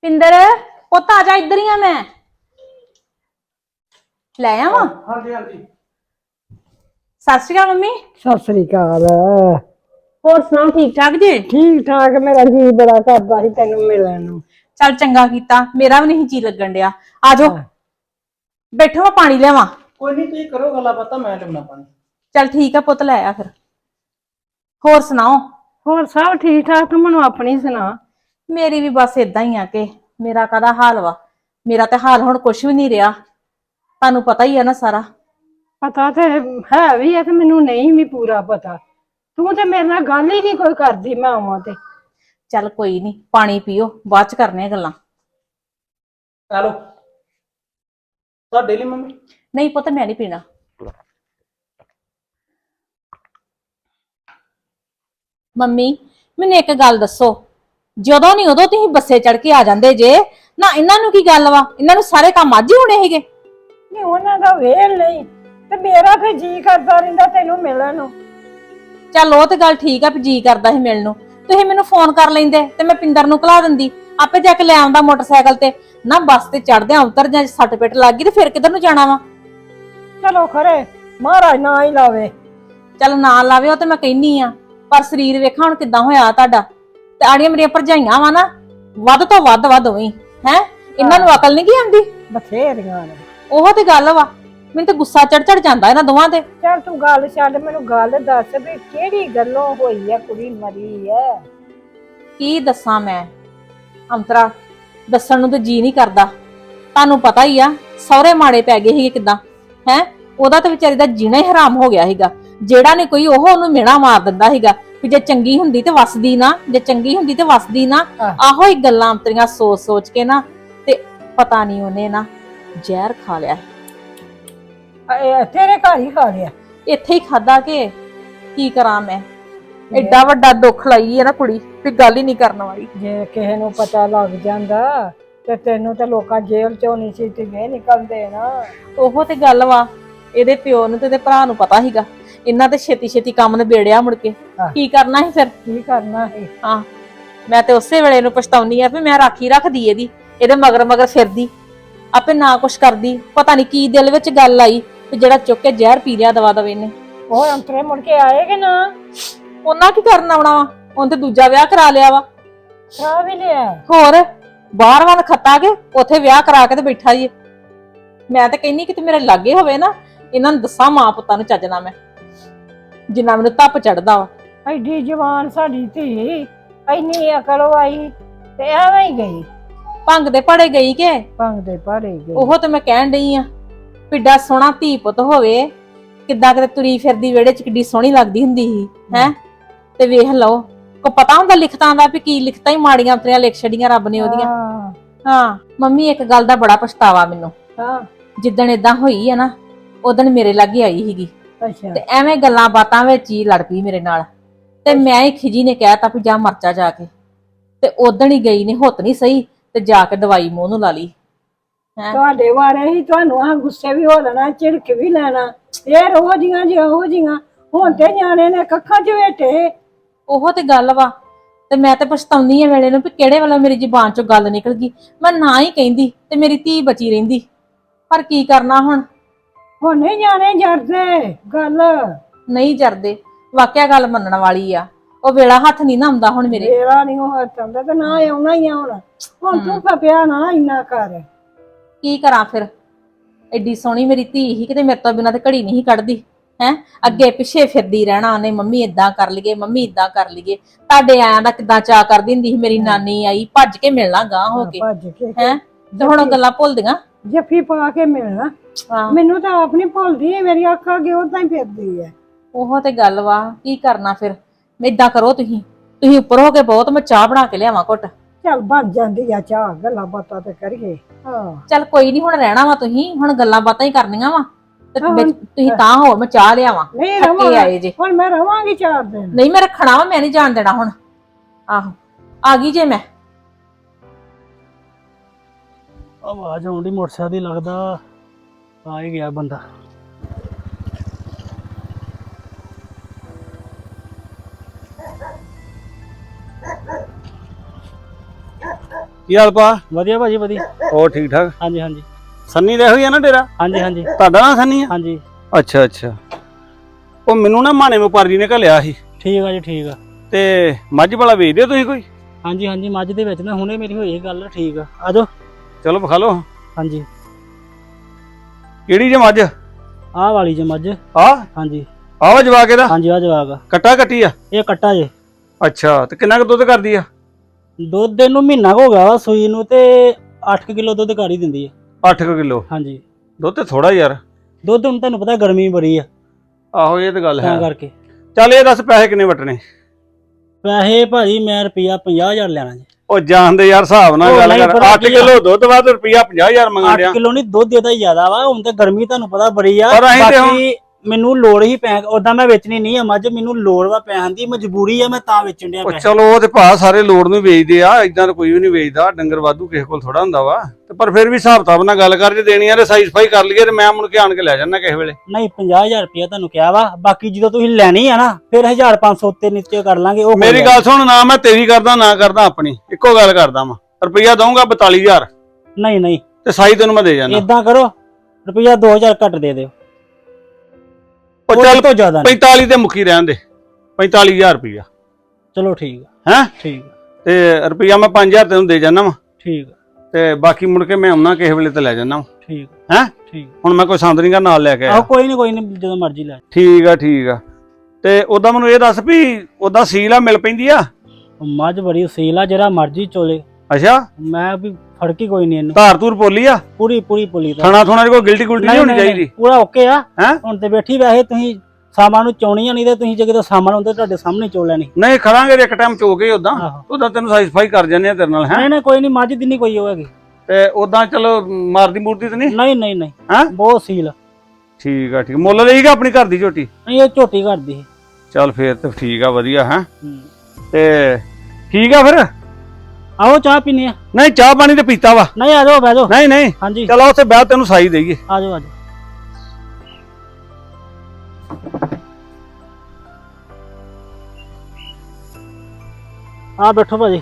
ਪਿੰਦਰ ਪੁੱਤ ਆ ਜਾ ਇੱਧਰ ਹੀ ਆ ਮੈਂ। ਲੈ ਆਵਾਂ। ਹਾਂਜੀ ਹਾਂਜੀ। ਸਤਿ ਸ਼੍ਰੀ ਅਕਾਲ ਮੰਮੀ। ਸਤਿ ਸ੍ਰੀ ਅਕਾਲ। ਹੋਰ ਸੁਣਾਓ ਠੀਕ ਠਾਕ ਜੀ? ਠੀਕ ਠਾਕ ਮੇਰਾ ਜੀ ਬੜਾ ਕਰਦਾ ਸੀ ਤੈਨੂੰ ਮਿਲਣ ਨੂੰ। ਚੱਲ ਚੰਗਾ ਕੀਤਾ ਮੇਰਾ ਵੀ ਨਹੀਂ ਜੀ ਲੱਗਣ ਡਿਆ। ਆ ਜਾਓ ਬੈਠੋ ਮੈਂ ਪਾਣੀ ਲਿਆਵਾਂ। ਕੋਈ ਨਹੀਂ ਤੁਸੀਂ ਕਰੋ ਗੱਲਾਂ ਪਤਾ ਮੈਂ ਲਿਆਉਣਾ ਪਾਣੀ। ਚੱਲ ਠੀਕ ਆ ਪੁੱਤ ਲੈ ਆ ਫਿਰ। ਹੋਰ ਸੁਣਾਓ? ਹੋਰ ਸਭ ਠੀਕ ਠਾਕ ਤੂੰ ਮੈਨੂੰ ਆਪਣੀ ਸੁਣਾ। ਮੇਰੀ ਵੀ ਬਸ ਇਦਾਂ ਹੀ ਆ ਕਿ ਮੇਰਾ ਕਾਹਦਾ ਹਾਲ ਵਾ? ਮੇਰਾ ਤੇ ਹਾਲ ਹੁਣ ਕੁਝ ਵੀ ਨਹੀਂ ਰਿਹਾ। ਤੁਹਾਨੂੰ ਪਤਾ ਹੀ ਆ ਨਾ ਸਾਰਾ। ਪਤਾ ਤੇ ਹੈ ਵੀ ਹੈ ਤੇ ਮੈਨੂੰ ਨਹੀਂ ਵੀ ਪੂਰਾ ਪਤਾ। ਤੂੰ ਤੇ ਮੇਰੇ ਨਾਲ ਗੱਲ ਹੀ ਨਹੀਂ ਕੋਈ ਕਰਦੀ ਮੈਂ ਆਵਾਂ ਤੇ। ਚੱਲ ਕੋਈ ਨਹੀਂ ਪਾਣੀ ਪੀਓ ਬਾਅਦ ਚ ਕਰਨੇ ਆ ਗੱਲਾਂ। ਹੈਲੋ ਤੁਹਾਡੇ ਲਈ ਮੰਮੀ। ਨਹੀਂ ਪੁੱਤ ਮੈਂ ਨਹੀਂ ਪੀਣਾ। ਮੰਮੀ ਮੈਨੂੰ ਇੱਕ ਗੱਲ ਦੱਸੋ। ਜਦੋਂ ਨਹੀਂ ਉਦੋਂ ਤੁਸੀਂ ਬੱਸੇ ਚੜ ਕੇ ਆ ਜਾਂਦੇ ਜੇ। ਨਾ ਇਹਨਾਂ ਨੂੰ ਕੀ ਗੱਲ ਵਾ? ਇਹਨਾਂ ਨੂੰ ਸਾਰੇ ਕੰਮ ਅੱਜ ਹੀ ਹੋਣੇ ਹੈਗੇ ਨਹੀਂ ਉਹਨਾਂ ਦਾ ਵੇਲ ਨਹੀਂ। ਤੇ ਮੇਰਾ ਫੇ ਜੀ ਕਰਦਾ ਰਹਿੰਦਾ ਤੈਨੂੰ ਮਿਲਣ ਨੂੰ। ਚੱਲ ਉਹ ਤੇ ਗੱਲ ਠੀਕ ਆ ਵੀ ਜੀ ਕਰਦਾ ਸੀ ਮਿਲਣ ਨੂੰ। ਤੁਸੀਂ ਮੈਨੂੰ ਫੋਨ ਕਰ ਲੈਂਦੇ ਤੇ ਮੈਂ ਪਿੰਦਰ ਨੂੰ ਕਲਾ ਦਿੰਦੀ। ਆਪੇ ਜਾ ਕੇ ਲੈ ਆਉਂਦਾ ਮੋਟਰਸਾਈਕਲ ਤੇ। ਨਾ ਬੱਸ ਤੇ ਚੜਦਿਆਂ ਉਤਰ ਜਾਂ ਸੱਟ ਪਿੱਟ ਲੱਗ ਗਈ ਤੇ ਫਿਰ ਕਿੱਧਰ ਨੂੰ ਜਾਣਾ ਵਾ? ਚਲੋ ਖਰੇ ਮਹਾਰਾਜ ਨਾ ਹੀ ਲਾਵੇ। ਚੱਲ ਨਾ ਲਾਵੇ ਉਹ ਤੇ ਮੈਂ ਕਹਿਨੀ ਆ ਪਰ ਸਰੀਰ ਵੇਖਾ ਹੁਣ ਕਿੱਦਾਂ ਹੋਇਆ ਤੁਹਾਡਾ। ਤੇ ਆੜੀਆਂ ਮੇਰੀਆਂ ਭਰਜਾਈਆਂ ਵਾ ਨਾ ਵੱਧ ਤੋਂ ਵੱਧ ਵੱਧ ਹੋਈ ਹੈ? ਇਹਨਾਂ ਨੂੰ ਅਕਲ ਨਹੀਂ ਕੀ ਆਉਂਦੀ? ਬਥੇਰੀਆਂ ਨੇ। ਉਹ ਤੇ ਗੱਲ ਵਾ ਮੈਨੂੰ ਤੇ ਗੁੱਸਾ ਚੜ ਚੜ ਜਾਂਦਾ ਇਹਨਾਂ ਦੋਵਾਂ ਤੇ। ਚੱਲ ਤੂੰ ਗੱਲ ਛੱਡ ਮੈਨੂੰ ਗੱਲ ਦੱਸ ਵੀ ਕਿਹੜੀ ਗੱਲੋਂ ਹੋਈ ਹੈ ਕੁੜੀ ਮਰੀ ਹੈ ਕੀ ਦੱਸਾਂ ਮੈਂ? ਅੰਤਰਾ ਦੱਸਣ ਨੂੰ ਤੇ ਜੀ ਨਹੀਂ ਕਰਦਾ। ਤੁਹਾਨੂੰ ਪਤਾ ਹੀ ਆ ਸਹੁਰੇ ਮਾੜੇ ਪੈ ਗਏ ਸੀਗੇ ਕਿਦਾਂ। ਹੈ ਉਹਦਾ ਤੇ ਵਿਚਾਰੀ ਦਾ ਜੀਣਾ ਹੀ ਹਰਾਮ ਹੋ ਗਿਆ ਸੀਗਾ। ਜਿਹੜਾ ਨਹੀਂ ਕੋਈ ਉਹ ਉਹਨੂੰ ਮਿਹਣਾ ਮਾਰ ਦਿੰਦਾ ਸੀਗਾ ਵੀ ਜੇ ਚੰਗੀ ਹੁੰਦੀ ਤੇ ਵਸਦੀ ਨਾ ਜੇ ਚੰਗੀ ਹੁੰਦੀ ਤੇ ਵਸਦੀ ਨਾ। ਆਹ। ਹੀ ਗੱਲਾਂ ਅੰਤਰੀਆਂ ਸੋਚ ਸੋਚ ਕੇ ਨਾ ਤੇ ਪਤਾ ਨਹੀਂ ਉਹਨੇ ਨਾ ਜ਼ਹਿਰ ਖਾ ਲਿਆ। ਇਹ ਤੇਰੇ ਘਰ ਹੀ ਖਾ ਲਿਆ। ਇੱਥੇ ਹੀ ਖਾਦਾ ਕਿ ਕੀ ਕਰਾਂ ਮੈਂ? ਐਡਾ ਵੱਡਾ ਦੁੱਖ ਲਾਈ ਹੈ ਨਾ ਕੁੜੀ ਵੀ ਗੱਲ ਹੀ ਨਹੀਂ ਕਰਨ ਵਾਲੀ। ਜੇ ਕਿਸੇ ਨੂੰ ਪਤਾ ਲੱਗ ਜਾਂਦਾ ਤੇ ਤੈਨੂੰ ਤੇ ਲੋਕਾਂ ਜੇਲ੍ਹ ਚੋਂ ਨਹੀਂ ਸੀ ਤੇ ਨਿਕਲਦੇ ਨਾ। ਉਹੋ ਤੇ ਗੱਲ ਵਾ ਇਹਦੇ ਪਿਓ ਨੂੰ ਤੇ ਇਹਦੇ ਭਰਾ ਨੂੰ ਪਤਾ ਸੀਗਾ। ਇਹਨਾਂ ਤੇ ਛੇਤੀ ਛੇਤੀ ਕੰਮ ਨਿਬੇੜਿਆ ਮੁੜ ਕੇ। ਹਾਂ। ਕੀ ਕਰਨਾ ਸੀ ਫਿਰ? ਕੀ ਕਰਨਾ ਸੀ? ਹਾਂ। ਮੈਂ ਤੇ ਉਸੇ ਵੇਲੇ ਨੂੰ ਪਛਤਾਉਣੀ ਆ ਵੀ ਮੈਂ ਰਾਖੀ ਰੱਖਦੀ ਇਹਦੀ ਇਹਦੇ ਮਗਰ ਮਗਰ ਫਿਰਦੀ। ਆਪੇ ਨਾ ਕੁਛ ਕਰਦੀ ਪਤਾ ਨਹੀਂ ਕੀ ਦਿਲ ਵਿੱਚ ਗੱਲ ਆਈ ਵੀ ਜਿਹੜਾ ਚੁੱਕ ਕੇ ਜ਼ਹਿਰ ਪੀ ਲਿਆ ਦਵਾ ਦਵੇ ਨੇ ਉਹ ਅੰਤਰੇ ਮੁੜ ਕੇ ਆਏ ਕਿ ਨਾ? ਉਹਨਾਂ ਕੀ ਕਰਨ ਆਉਣਾ ਵਾ? ਉਹਨੇ ਤੇ ਦੂਜਾ ਵਿਆਹ ਕਰਾ ਲਿਆ ਵਾ। ਖਾ ਵੀ ਲਿਆ। ਹੋਰ? ਬਾਹਰ ਵੱਲ ਖੱਤਾ ਕੇ ਉੱਥੇ ਵਿਆਹ ਕਰਾ ਕੇ ਤੇ ਬੈਠਾ ਜੀ ਮੈਂ ਤਾਂ ਕਹਿੰਨੀ ਕਿ ਤੇ ਮੇਰੇ ਲਾਗੇ ਹੋਵੇ ਨਾ ਇਹਨਾਂ ਨੂੰ ਦੱਸਾਂ ਮਾਂ ਪੁੱਤਾਂ ਨੂੰ ਚੱਜਣਾ ਮੈਂ। ਜਿੰਨਾ ਮੈਨੂੰ ਧੱਪ ਚੜਦਾ ਵਾ। ਐਡੀ ਜਵਾਨ ਸਾਡੀ ਧੀ ਐਨੀ ਅਕਲ ਆਈ ਤੇ ਐਵੇਂ ਹੀ ਗਈ। ਭੰਗ ਦੇ ਪੜੇ ਗਈ ਕਿ? ਭੰਗ ਦੇ ਭਾਰੇ ਗਈ। ਉਹ ਤੇ ਮੈਂ ਕਹਿਣ ਡਈ ਆ ਪਿੱਡਾ ਸੋਹਣਾ ਧੀ ਪੁੱਤ ਹੋਵੇ ਕਿੱਦਾਂ ਕਿਤੇ ਤੁਰੀ ਫਿਰਦੀ ਵਿਹੜੇ ਚ ਕਿੱਡੀ ਸੋਹਣੀ ਲੱਗਦੀ ਹੁੰਦੀ ਸੀ ਹੈ? ਤੇ ਵੇਖ ਲਓ। ਕੋ ਪਤਾ ਹੁੰਦਾ ਲਿਖਤਾਂ ਦਾ ਵੀ ਕੀ ਲਿਖਤਾਂ ਹੀ ਮਾੜੀਆਂ ਉਤਰੀਆਂ ਲਿਖ ਛੜੀਆਂ ਰੱਬ ਨੇ ਉਹਦੀਆਂ। ਹਾਂ। ਹਾਂ ਮੰਮੀ ਇੱਕ ਗੱਲ ਦਾ ਬੜਾ ਪਛਤਾਵਾ ਮੈਨੂੰ। ਹਾਂ। ਜਿੱਦਣ ਇਦਾਂ ਹੋਈ ਆ ਨਾ ਉਦੋਂ ਮੇਰੇ ਲਾਗੇ ਆਈ ਸੀਗੀ। ਅੱਛਾ। ਤੇ ਐਵੇਂ ਗੱਲਾਂ ਬਾਤਾਂ ਵਿੱਚ ਹੀ ਲੜ ਪਈ ਮੇਰੇ ਨਾਲ। ਤੇ ਮੈਂ ਹੀ ਖਿਜੀ ਨੇ ਕਹਿਤਾ ਵੀ ਜਾ ਮਰਚਾ ਜਾ ਕੇ। ਤੇ ਉਦਣ ਹੀ ਗਈ ਨੇ ਹੁੱਤ ਨਹੀਂ ਸਹੀ ਤੇ ਜਾ ਕੇ ਦਵਾਈ ਮੂੰਹ ਨੂੰ ਲਾ ਲਈ। ਹੈਂ? ਤੁਹਾਡੇ ਵਾਰੇ ਹੀ ਤੁਹਾਨੂੰ ਆ ਗੁੱਸੇ ਵੀ ਹੋ ਲੈਣਾ ਝਿੜਕ ਵੀ ਲੈਣਾ। ਇਹ ਰੋਜ਼ੀਆਂ ਜਿਹਾ ਹੋ ਜੀਆਂ ਹੁਣ ਤੇ ਨਿਆਣੇ ਨੇ ਕੱਖਾਂ 'ਚ ਵੇਟੇ। ਉਹ ਤੇ ਗੱਲ ਵਾ ਤੇ ਮੈਂ ਤੇ ਪਛਤਾਉਂਦੀ ਆ ਵੇਲੇ ਨੂੰ ਵੀ ਕਿਹੜੇ ਵੱਲੋਂ ਮੇਰੀ ਜ਼ੁਬਾਨ ਚੋਂ ਗੱਲ ਨਿਕਲ ਗਈ। ਮੈਂ ਨਾ ਹੀ ਕਹਿੰਦੀ ਤੇ ਮੇਰੀ ਧੀ ਬਚੀ ਰਹਿੰਦੀ। ਪਰ ਕੀ ਕਰਨਾ ਹੁਣ? ਹੁਣ ਨਹੀਂ ਨਿਆਣੇ ਜਰਦੇ ਗੱਲ। ਨਹੀਂ ਜਰਦੇ ਵਾਕਿਆ ਗੱਲ ਮੰਨਣ ਵਾਲੀ ਆ। ਉਹ ਵੇਲਾ ਹੱਥ ਨਹੀਂ ਨਾ ਆਉਂਦਾ ਹੁਣ ਮੇਰੇ। ਮੇਰਾ ਨਹੀਂ ਉਹ ਚਾਹੁੰਦਾ ਤੇ ਨਾ ਆਉਣਾ ਹੀ ਆ ਹੁਣ। ਹੁਣ ਤੂੰ ਫਪਿਆ ਨਾ ਇੰਨਾ ਕਰ। ਕੀ ਕਰਾਂ ਫਿਰ? ਐਡੀ ਸੋਹਣੀ ਮੇਰੀ ਧੀ ਸੀ ਕਿਤੇ ਮੇਰੇ ਤੋਂ ਬਿਨਾਂ ਤੇ ਘੜੀ ਨਹੀਂ ਸੀ ਕੱਢਦੀ। ਹੈ? ਅੱਗੇ ਪਿੱਛੇ ਫਿਰਦੀ ਰਹਿਣਾ ਉਹਨੇ ਮੰਮੀ ਇਦਾਂ ਕਰ ਲਈਏ ਮੰਮੀ ਇਦਾਂ ਕਰ ਲਈਏ। ਤੁਹਾਡੇ ਆਇਆਂ ਦਾ ਕਿਦਾਂ ਚਾਹ ਕਰਦੀ ਹੁੰਦੀ ਸੀ ਮੇਰੀ ਨਾਨੀ ਆਈ ਭੱਜ ਕੇ ਮਿਲਣਾ ਗਾਂ ਹੋ ਕੇ। ਭੱਜ ਕੇ ਹੈ? ਤੇ ਹੁਣ ਉਹ ਗੱਲਾਂ ਭੁੱਲਦੀਆਂ? ਜੱਫੀ ਪਾ ਕੇ ਮਿਲਣਾ। ਮੈਨੂੰ ਤਾਂ ਆਪ ਨਹੀਂ ਭੁੱਲਦੀ ਇਹ ਮੇਰੀ ਅੱਖ ਅੱਗੇ ਉਦਾਂ ਹੀ ਫਿਰਦੀ ਹੈ। ਉਹ ਤੇ ਗੱਲ ਵਾ ਕੀ ਕਰਨਾ ਫਿਰ? ਏਦਾਂ ਕਰੋ ਤੁਸੀਂ। ਤੁਸੀਂ ਉੱਪਰ ਹੋ ਕੇ ਬਹੁਤ ਮੈਂ ਚਾਹ ਬਣਾ ਕੇ ਲਿਆਵਾਂ ਘੁੱਟ। ਚੱਲ ਬਣ ਜਾਂਦੀ ਆ ਚਾਹ ਗੱਲਾਂ ਬਾਤਾਂ ਤੇ ਕਰੀਏ। ਹਾਂ। ਚੱਲ ਕੋਈ ਨਹੀਂ ਹੁਣ ਰਹਿਣਾ ਵਾ ਤੁਸੀਂ ਹੁਣ ਗੱਲਾਂ ਬਾਤਾਂ ਹੀ ਕਰਨੀਆਂ ਵਾ। ਤੇ ਹਾਂ, ਵਿੱਚ ਤੁਸੀਂ ਤਾਂ ਹੋ ਮੈਂ ਚਾਹ ਲਿਆਵਾਂ ਨਹੀਂ ਥੱਕੇ ਰਵਾਂਗੇ। ਆਏ ਜੇ। ਹੁਣ ਮੈਂ ਰਵਾਂਗੀ ਚਾਰ ਦਿਨ। ਨਹੀਂ ਮੈਂ ਰੱਖਣਾ ਵਾ ਮੈਂ ਨਹੀਂ ਜਾਣ ਦੇਣਾ ਹੁਣ। ਆਹੋ ਆ ਗਈ ਜੇ ਮੈਂ। ਆਵਾਜ਼ ਆਉਂਦੀ ਮੋਟਰਸਾਈਕਲ ਦੀ ਲੱਗਦਾ ਆ ਹੀ ਗਿਆ ਬੰਦਾ। ਕੀ ਹਾਲ ਪਾ ਵਧੀਆ ਭਾਜੀ ਵਧੀਆ। ਹੋਰ ਠੀਕ ਠਾਕ? ਹਾਂਜੀ ਹਾਂਜੀ। ਸੰਨੀ ਦਾ ਹੋਈ ਆ ਨਾ ਡੇਰਾ? ਹਾਂਜੀ ਹਾਂਜੀ। ਤੁਹਾਡਾ ਨਾਂ ਸੰਨੀ ਆ? ਹਾਂਜੀ। ਅੱਛਾ ਅੱਛਾ। ਉਹ ਮੈਨੂੰ ਨਾ ਮਾਣੇ ਵਪਾਰੀ ਨੇ ਘੱਲਿਆ ਸੀ। ਠੀਕ ਆ ਜੀ ਠੀਕ ਆ। ਤੇ ਮੱਝ ਵਾਲਾ ਵੇਚਦੇ ਹੋ ਤੁਸੀਂ ਕੋਈ? ਹਾਂਜੀ ਹਾਂਜੀ ਮੱਝ ਦੇ ਵਿੱਚ ਨਾ ਹੁਣੇ ਮੇਰੀ ਹੋਈ ਇਹ ਗੱਲ ਠੀਕ ਆ। ਆਜੋ ਚਲੋ ਵਿਖਾ ਲਓ। ਹਾਂਜੀ। ਕਿਹੜੀ ਜੇ ਮੱਝ? ਆਹ ਵਾਲੀ ਜੇ ਮੱਝ। ਆ ਹਾਂਜੀ। ਆਵਾ ਜਵਾ ਕੇ ਦਾ ਹਾਂਜੀ ਆ ਜਵਾਗ ਆ। ਕੱਟਾ ਕੱਟੀ ਆ? ਇਹ ਕੱਟਾ ਜੇ। ਅੱਛਾ ਤੇ ਕਿੰਨਾ ਕੁ ਦੁੱਧ ਕਰਦੀ ਆ? ਦੁੱਧ ਦੇ ਨੂੰ ਮਹੀਨਾ ਕੁ ਹੋ ਗਿਆ ਵਾ ਸੂਈ ਨੂੰ ਤੇ 8 ਕਿਲੋ ਦੁੱਧ ਕਰ ਹੀ ਦਿੰਦੀ ਹੈ 8 ਕਿਲੋ? ਹਾਂਜੀ। ਦੁੱਧ ਤੇ ਥੋੜਾ ਯਾਰ। ਦੁੱਧ ਹੁਣ ਤੁਹਾਨੂੰ ਪਤਾ ਗਰਮੀ ਬੜੀ ਆ। ਆਹੋ ਇਹ ਤਾਂ ਗੱਲ ਤਾਂ ਹੈ। ਕਰਕੇ। ਚੱਲ ਇਹ ਦੱਸ ਪੈਸੇ ਕਿੰਨੇ ਵਟਣੇ? ਪੈਸੇ ਭਾਜੀ ਮੈਂ ਰੁਪਿਆ 50000 ਲੈਣਾ ਜੀ। ਉਹ ਜਾਣਦੇ ਯਾਰ ਹਿਸਾਬ ਨਾਲ ਉਹ ਗੱਲ ਨਹੀਂ, ਕਰ। ਪਰ 8 ਕੀ ਆ? ਕਿਲੋ ਦੁੱਧ ਬਾਅਦ ਰੁਪਿਆ 50000 ਮੰਗਣ 8 ਡਿਆ। ਕਿਲੋ ਨਹੀਂ ਦੁੱਧ ਇਹਦਾ ਜ਼ਿਆਦਾ ਵਾ। ਹੁਣ ਤੇ ਗਰਮੀ ਤੁਹਾਨੂੰ ਪਤਾ ਬੜੀ ਆ। ਪਰ ਅਸੀਂ ਤੇ ਬਾਕੀ ਮੈਨੂੰ ਲੋੜ ਹੀ ਪੈ ਉਦਾਂ ਮੈਂ ਵੇਚਣੀ ਨਹੀਂ ਆ ਮੱਝ ਮੈਨੂੰ ਲੋੜ ਵਾ ਪੈਣ ਦੀ ਮਜਬੂਰੀ ਆ ਮੈਂ ਤਾਂ ਵੇਚਣ ਡਿਆ ਉਹ ਪੈਸੇ ਚਲੋ ਉਹ ਤੇ ਭਾ ਸਾਰੇ ਲੋੜ ਨੂੰ ਹੀ ਵੇਚਦੇ ਆ ਇਦਾਂ ਤਾਂ ਕੋਈ ਵੀ ਨਹੀਂ ਵੇਚਦਾ ਡੰਗਰ ਵਾਧੂ ਕਿਸੇ ਕੋਲ ਥੋੜਾ ਹੁੰਦਾ ਵਾ। ਤੇ ਪਰ ਫਿਰ ਵੀ ਹਿਸਾਬ ਕਿਤਾਬ ਨਾਲ ਗੱਲ ਕਰ ਜੇ ਦੇਣੀ ਆ ਤੇ ਸਾਈ ਸਫ਼ਾਈ ਕਰ ਲਈਏ ਤੇ ਮੈਂ ਮੁੜ ਕੇ ਆਣ ਕੇ ਲੈ ਜਾਣਾ ਕਿਸੇ ਵੇਲੇ। ਨਹੀਂ 50000 ਰੁਪਇਆ ਤੁਹਾਨੂੰ ਕਿਹਾ ਵਾ ਬਾਕੀ ਜਦੋਂ ਤੁਸੀਂ ਲੈਣੀ ਆ ਨਾ ਫਿਰ 1500 ਉੱਤੇ ਨੀਚੇ ਕਰ ਲਾਂਗੇ ਉਹ ਮੇਰੀ ਗੱਲ ਸੁਣ ਨਾ ਮੈਂ ਤੇਰੀ ਕਰਦਾ ਨਾ ਕਰਦਾ ਆਪਣੀ ਇੱਕੋ ਗੱਲ ਕਰਦਾ ਵਾਂ। ਰੁਪਈਆ ਦਊਂਗਾ 42000 ਨਹੀਂ ਨਹੀਂ। ਤੇ ਸਾਈ ਤੈਨੂੰ ਮੈਂ ਦੇ ਜਾਣਾ ਇਦਾਂ ਕਰੋ ਰੁਪਇਆ 2000 ਘੱਟ ਦੇ ਦਿਓ। ਉਹ ਚੱਲ ਤੋਂ ਜ਼ਿਆਦਾ ਨਹੀਂ। 45 ਤੇ ਮੁੱਕੀ ਰਹਿਣ ਦੇ। 45000 ਰੁਪਈਆ। ਚਲੋ ਠੀਕ ਆ। ਹੈਂ? ਠੀਕ ਆ। ਤੇ ਰੁਪਈਆ ਮੈਂ 5000 ਤੈਨੂੰ ਦੇ ਜਾਣਾ ਵਾ। ਠੀਕ ਆ। ਤੇ ਬਾਕੀ ਮੁੜ ਕੇ ਮੈਂ ਆਉਣਾ ਕਿਸੇ ਵੇਲੇ ਤੇ ਲੈ ਜਾਣਾ ਠੀਕ ਹੈਂ? ਠੀਕ ਹੁਣ ਮੈਂ ਕੋਈ ਸੰਦਰੀਗਾ ਨਾਲ ਲੈ ਕੇ ਆਹੋ ਆਇਆ ਕੋਈ ਨਹੀਂ ਕੋਈ ਨਹੀਂ ਜਦੋਂ ਮਰਜ਼ੀ ਲੈ। ਠੀਕ ਆ ਠੀਕ ਆ। ਤੇ ਉਦਾਂ ਮੈਨੂੰ ਇਹ ਦੱਸ ਵੀ ਉਦਾਂ ਸੀਲ ਆ ਮਿਲ ਪੈਂਦੀ ਆ? ਮੱਝ ਬੜੀ ਸੀਲ ਆ ਜਿਹੜਾ ਮਰਜ਼ੀ ਚੋਲੇ। ਅੱਛਾ? ਮੈਂ ਵੀ ਫੜਕੀ ਕੋਈ ਨਹੀਂ ਇਹਨੂੰ। ਧਾਰ ਧੂਰ ਪੋਲੀ ਆ? ਪੂਰੀ ਪੂਰੀ ਪੁਲੀ ਦਾ ਥਣਾ ਥੁਣਾ ਕੋਈ ਗਿਲਟੀ ਗੁਲਟੀ ਨਹੀਂ ਹੋਣੀ ਚਾਹੀਦੀ? ਪੂਰਾ ਓਕੇ ਆ। ਹੈਂ? ਹੁਣ ਤੇ ਬੈਠੀ ਵੈਸੇ ਤੁਸੀਂ ਸਾਮਾਂ ਨੂੰ ਚੋਣੀ ਆ ਨਹੀਂ ਤੇ ਤੁਸੀਂ ਜੇ ਕਿਤੇ ਸਾਮਾਂ ਹੁੰਦੇ ਤੁਹਾਡੇ ਸਾਹਮਣੇ ਚੋ ਲੈਣੀ। ਨਹੀਂ ਖੜਾਂਗੇ ਤੇ ਇੱਕ ਟਾਈਮ ਚੋ ਕੇ ਉਦਾਂ ਉਦਾਂ ਤੈਨੂੰ ਸਾਈ ਸਫ਼ਾਈ ਕਰ ਜਾਂਦੇ ਆ ਤੇਰੇ ਨਾਲ ਹੈ? ਨਹੀਂ ਨਹੀਂ ਕੋਈ ਨਹੀਂ ਮੱਝ ਦੀ ਨਹੀਂ ਕੋਈ ਹੋਏਗੀ ਤੇ ਉਦਾਂ ਚਲੋ ਮਾਰਦੀ ਮੂਰਦੀ ਤੇ ਨਹੀਂ? ਨਹੀਂ ਨਹੀਂ ਨਹੀਂ। ਹੈਂ? ਬਹੁਤ ਸੀਲ। ਠੀਕ ਆ ਠੀਕ। ਮੁੱਲ ਲਈਗਾ ਆਪਣੀ ਘਰ ਦੀ ਝੋਟੀ? ਨਹੀਂ ਇਹ ਝੋਟੀ ਕਰਦੀ ਸੀ ਚੱਲ ਫੇਰ ਤੇ ਠੀਕ ਆ ਵਧੀਆ ਹੂੰ। ਤੇ ਠੀਕ ਆ ਫਿਰ? ਆਓ ਚਾਹ ਪੀਨੇ ਆ। ਨਹੀਂ ਚਾਹ ਪਾਣੀ ਤੇ ਪੀਤਾ ਵਾ। ਨਹੀਂ ਆ ਜਾਓ ਬਹਿ ਜਾਓ। ਨਹੀਂ ਨਹੀਂ। ਹਾਂਜੀ। ਚਲੋ ਉੱਥੇ ਬਹਿ ਤੈਨੂੰ ਸਾਈ ਦੇਈਏ। ਆ ਜਾਓ ਆ ਜਾਓ। ਆ ਬੈਠੋ ਭਾਜੀ।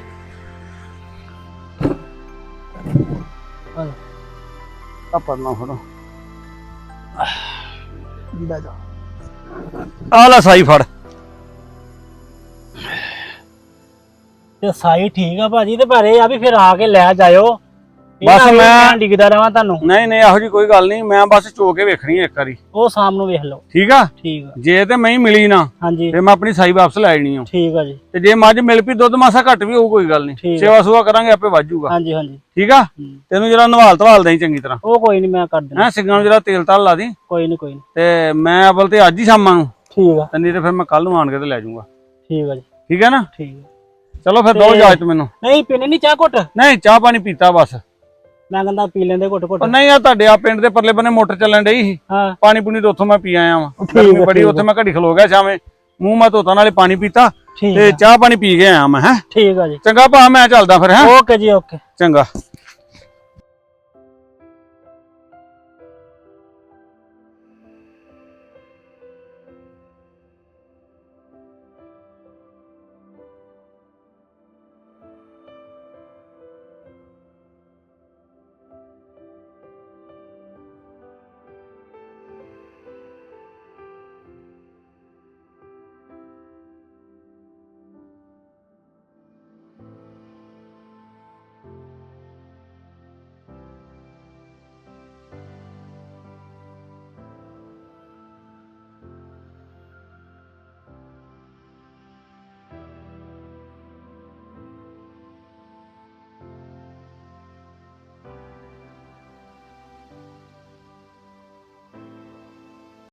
ਆ ਪਰਨਾ ਫੜੋ। ਆ ਲੈ ਸਾਈ ਫੜ। ਤੇ ਸਾਈ ਠੀਕ ਆ ਭਾਜੀ ਤੇ ਪਰ ਇਹ ਆ ਵੀ ਫਿਰ ਆ ਕੇ ਲੈ ਜਾਇਓ। ਇਹ ਬਸ ਨਾ ਵੀ ਮੈਂ- ਡਿੱਗਦਾ ਰਵਾਂ ਤੁਹਾਨੂੰ। ਨਹੀਂ ਨਹੀਂ ਇਹੋ ਜੀ ਕੋਈ ਗੱਲ ਨਹੀਂ ਮੈਂ ਬਸ ਚੋ ਕੇ ਵੇਖਣੀ ਆ ਇੱਕ ਵਾਰੀ। ਉਹ ਸ਼ਾਮ ਨੂੰ ਵੇਖ ਲਓ। ਠੀਕ ਆ? ਠੀਕ ਆ। ਜੇ ਤੇ ਮੈਂ ਹੀ ਮਿਲੀ ਨਾ ਹਾਂਜੀ। ਫੇਰ ਮੈਂ ਆਪਣੀ ਸਾਈ ਵਾਪਸ ਲੈ ਜਾਣੀ ਆ। ਠੀਕ ਆ ਜੀ। ਤੇ ਜੇ ਮੱਝ ਮਿਲ ਪਈ ਦੁੱਧ ਮਾਸਾ ਘੱਟ ਵੀ ਹੋਊ ਕੋਈ ਗੱਲ ਨਹੀਂ। ਠੀਕ ਆ। ਸੇਵਾ ਸੁਵਾ ਕਰਾਂਗੇ ਆਪੇ ਵਾਜੂਗਾ ਹਾਂਜੀ ਹਾਂਜੀ। ਠੀਕ ਆ? ਹੂੰ। ਤੈਨੂੰ ਜਰਾ ਨਵਾਲ ਧਵਾਲ ਦੇਈ ਚੰਗੀ ਤਰ੍ਹਾਂ। ਉਹ ਕੋਈ ਨਹੀਂ ਮੈਂ ਕਰ ਦਿੰਦਾ। ਹੈ ਸਿੰਘਾਂ ਨੂੰ ਜਰਾ ਤੇਲ ਤਾਲ ਲਾ ਦੀ ਕੋਈ ਨਹੀਂ ਕੋਈ ਨਹੀਂ। ਤੇ ਮੈਂ ਅਵਲ ਤੇ ਅੱਜ ਹੀ ਸ਼ਾਮਾਂ ਨੂੰ। ਠੀਕ ਆ। ਤੇ ਨਹੀਂ ਤੇ ਫਿਰ ਮੈਂ ਕੱਲ ਨੂੰ ਆਣ ਕੇ ਤੇ ਲੈ ਜਾਊਂਗਾ ਠੀਕ ਆ ਜੀ। ਠੀਕ ਹੈ ਨਾ? ਠੀਕ ਆ। ਚਲੋ ਫਿਰ ਦੋ ਤੇ- ਇਜਾਜ਼ਤ ਮੈਨੂੰ। ਨਹੀਂ ਪੀਣੀ ਨਹੀਂ ਚਾਹ ਘੁੱਟ? ਨਹੀਂ ਚਾਹ ਪਾਣੀ ਪੀਤਾ ਬਸ। ਮੈਂ ਕਹਿੰਦਾ ਪੀ ਲੈਂਦੇ ਘੁੱਟ ਘੁੱਟ। ਉਹ ਨਹੀਂ ਆ ਤੁਹਾਡੇ ਆ ਪਿੰਡ ਦੇ ਪਰਲੇ ਬੰਨੇ ਮੋਟਰ ਚੱਲਣ ਡਈ ਸੀ। ਹਾਂ। ਪਾਣੀ ਪੂਣੀ ਤੇ ਉੱਥੋਂ ਮੈਂ ਪੀ ਆਇਆ ਵਾਂ। ਠੀਕ ਗਰਮੀ ਬੜੀ ਉੱਥੇ। ਮੈਂ ਘੜੀ ਖਲੋ ਗਿਆ ਸ਼ਾਮੇ। ਮੂੰਹ ਮੈਂ ਧੋਤਾ ਨਾਲੇ ਪਾਣੀ ਪੀਤਾ। ਠੀਕ ਤੇ ਆ। ਚਾਹ ਪਾਣੀ ਪੀ ਕੇ ਆਇਆ ਮੈਂ ਹੈ। ਠੀਕ ਆ ਜੀ। ਚੰਗਾ ਭਾ ਮੈਂ ਚੱਲਦਾ ਫਿਰ ਹੈ। ਓਕੇ ਜੀ ਓਕੇ। ਚੰਗਾ।